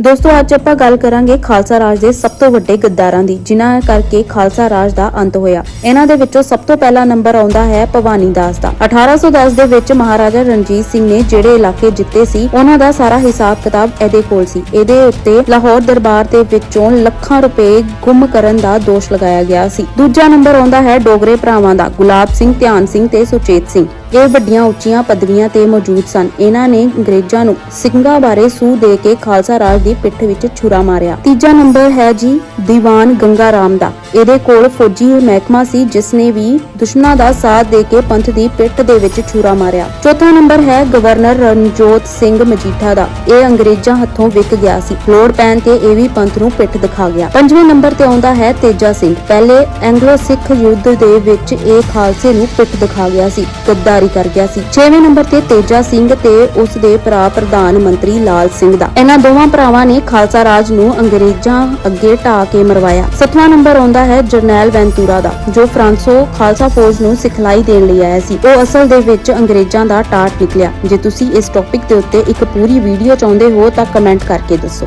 ਦੋਸਤੋ, ਅੱਜ ਆਪਾਂ ਗੱਲ ਕਰਾਂਗੇ ਖਾਲਸਾ ਰਾਜ ਦੇ ਸਭ ਤੋਂ ਵੱਡੇ ਗੱਦਾਰਾਂ ਦੀ, ਜਿਨ੍ਹਾਂ ਕਰਕੇ ਖਾਲਸਾ ਰਾਜ ਦਾ ਅੰਤ ਹੋਇਆ। ਇਹਨਾਂ ਦੇ ਵਿੱਚੋਂ ਸਭ ਤੋਂ ਪਹਿਲਾ ਨੰਬਰ ਆਉਂਦਾ ਹੈ ਭਵਾਨੀ ਦਾਸ ਦਾ। 1810 ਦੇ ਵਿੱਚ ਮਹਾਰਾਜਾ ਰਣਜੀਤ ਸਿੰਘ ਨੇ ਜਿਹੜੇ ਇਲਾਕੇ ਜਿੱਤੇ ਸੀ, ਉਹਨਾਂ ਦਾ ਸਾਰਾ ਹਿਸਾਬ ਕਿਤਾਬ ਇਹਦੇ ਕੋਲ ਸੀ। ਇਹਦੇ ਉੱਤੇ ਲਾਹੌਰ ਦਰਬਾਰ ਦੇ ਵਿੱਚੋਂ ਲੱਖਾਂ ਰੁਪਏ ਗੁੰਮ ਕਰਨ ਦਾ ਦੋਸ਼ ਲਗਾਇਆ ਗਿਆ ਸੀ। ਦੂਜਾ ਨੰਬਰ ਆਉਂਦਾ ਹੈ ਡੋਗਰੇ ਭਰਾਵਾਂ ਦਾ, ਗੁਲਾਬ ਸਿੰਘ, ਧਿਆਨ ਸਿੰਘ ਤੇ ਸੁਚੇਤ ਸਿੰਘ। ਇਹ ਵੱਡੀਆਂ, ਉੱਚੀਆਂ ਪਦਵੀਆਂ ਤੇ ਮੌਜੂਦ ਸਨ। ਇਹਨਾਂ ਨੇ ਅੰਗਰੇਜ਼ਾਂ ਨੂੰ ਸਿੰਘਾਂ ਬਾਰੇ ਸੂਹ ਦੇ ਕੇ ਖਾਲਸਾ ਰਾਜ ਦੀ ਪਿੱਠ ਵਿੱਚ ਛੁਰਾ ਮਾਰਿਆ। ਤੀਜਾ ਨੰਬਰ ਹੈ ਜੀ ਦੀਵਾਨ ਗੰਗਾ ਰਾਮ ਦਾ। ਇਹਦੇ ਕੋਲ ਫੌਜੀ ਮਹਿਕਮਾ ਸੀ, ਜਿਸ ਨੇ ਵੀ ਦੁਸ਼ਮਣਾਂ ਦਾ ਸਾਥ ਦੇ ਕੇ ਪੰਥ ਦੀ ਪਿੱਠ ਦੇ ਵਿੱਚ ਛੁਰਾ ਮਾਰਿਆ। ਚੌਥਾ ਨੰਬਰ ਹੈ ਗਵਰਨਰ ਰਣਜੋਤ ਸਿੰਘ ਮਜੀਠਾ ਦਾ। ਇਹ ਅੰਗਰੇਜ਼ਾਂ ਹੱਥੋਂ ਵਿਕ ਗਿਆ ਸੀ। ਲੋੜ ਪੈਣ ਤੇ ਇਹ ਵੀ ਪੰਥ ਨੂੰ ਪਿੱਠ ਦਿਖਾ ਗਿਆ। ਪੰਜਵੇਂ ਨੰਬਰ ਤੇ ਆਉਂਦਾ ਹੈ ਤੇਜਾ ਸਿੰਘ। ਪਹਿਲੇ ਐਂਗਲੋ ਸਿੱਖ ਯੁੱਧ ਦੇ ਵਿੱਚ ਇਹ ਖਾਲਸੇ ਨੂੰ ਪਿੱਠ ਦਿਖਾ ਗਿਆ ਸੀ, ਗੱਦਾਰੀ ਕਰ ਗਿਆ ਸੀ। ਛੇਵੇਂ ਨੰਬਰ ਤੇ ਤੇਜਾ ਸਿੰਘ ਤੇ ਉਸ ਦੇ ਭਰਾ ਪ੍ਰਧਾਨ ਮੰਤਰੀ ਲਾਲ ਸਿੰਘ ਦਾ। ਇਹਨਾਂ ਦੋਵਾਂ ਭਰਾਵਾਂ ਨੇ ਖਾਲਸਾ ਰਾਜ ਨੂੰ ਅੰਗਰੇਜ਼ਾਂ ਅੱਗੇ ਢਾ ਕੇ ਮਰਵਾਇਆ। ਸੱਤਵਾਂ ਨੰਬਰ ਆਉਂਦਾ ਹੈ ਜਰਨੈਲ ਵੈਂਤੂਰਾ ਦਾ, ਜੋ ਫਰਾਂਸੋ ਖਾਲਸਾ ਫੌਜ ਨੂੰ ਸਿਖਲਾਈ ਦੇਣ ਲਈ ਆਇਆ ਸੀ। ਉਹ ਅਸਲ ਦੇ ਵਿੱਚ ਅੰਗਰੇਜ਼ਾਂ ਦਾ ਟਾਟ ਨਿਕਲਿਆ। ਜੇ ਤੁਸੀਂ ਇਸ ਟੌਪਿਕ ਦੇ ਉੱਤੇ ਇੱਕ ਪੂਰੀ ਵੀਡੀਓ ਚਾਹੁੰਦੇ ਹੋ ਤਾਂ ਕਮੈਂਟ ਕਰਕੇ ਦੱਸੋ।